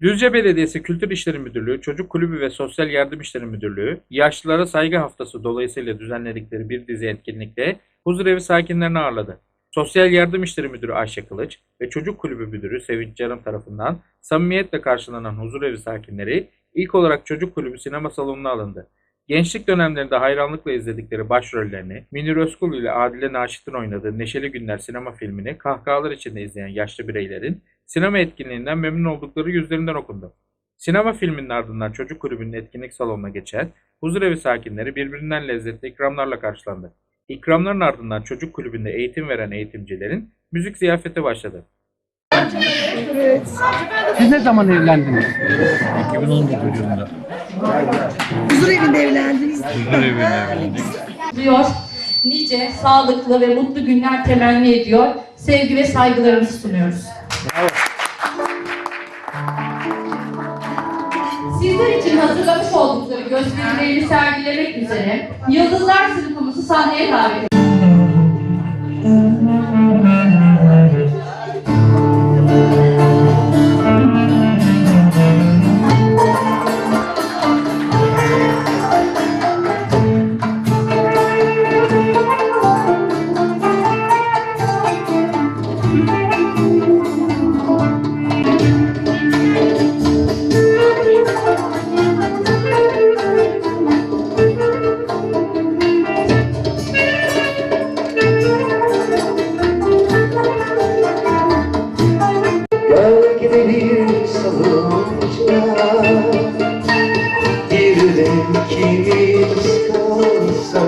Düzce Belediyesi Kültür İşleri Müdürlüğü, Çocuk Kulübü ve Sosyal Yardım İşleri Müdürlüğü, Yaşlılara Saygı Haftası dolayısıyla düzenledikleri bir dizi etkinlikte huzurevi sakinlerini ağırladı. Sosyal Yardım İşleri Müdürü Ayşe Kılıç ve Çocuk Kulübü Müdürü Sevinç Canım tarafından samimiyetle karşılanan huzurevi sakinleri ilk olarak Çocuk Kulübü sinema salonuna alındı. Gençlik dönemlerinde hayranlıkla izledikleri başrollerini Münir Özkul ile Adile Naşit'in oynadığı Neşeli Günler sinema filmini kahkahalar içinde izleyen yaşlı bireylerin sinema etkinliğinden memnun oldukları yüzlerinden okundu. Sinema filminin ardından çocuk kulübünün etkinlik salonuna geçen huzurevi sakinleri birbirinden lezzetli ikramlarla karşılandı. İkramların ardından çocuk kulübünde eğitim veren eğitimcilerin müzik ziyafeti başladı. Siz ne zaman evlendiniz? 2019 yılında Huzur evinde evlendiniz. huzur evine evlendik. diyor. Nice sağlıklı ve mutlu günler temenni ediyor. Sevgi ve saygılarımızı sunuyoruz. Sizler için hazırlamış oldukları gösterilerini sergilemek üzere Yıldızlar sınıfımızı sahneye davet ediyoruz. Bir de kimi kıskansa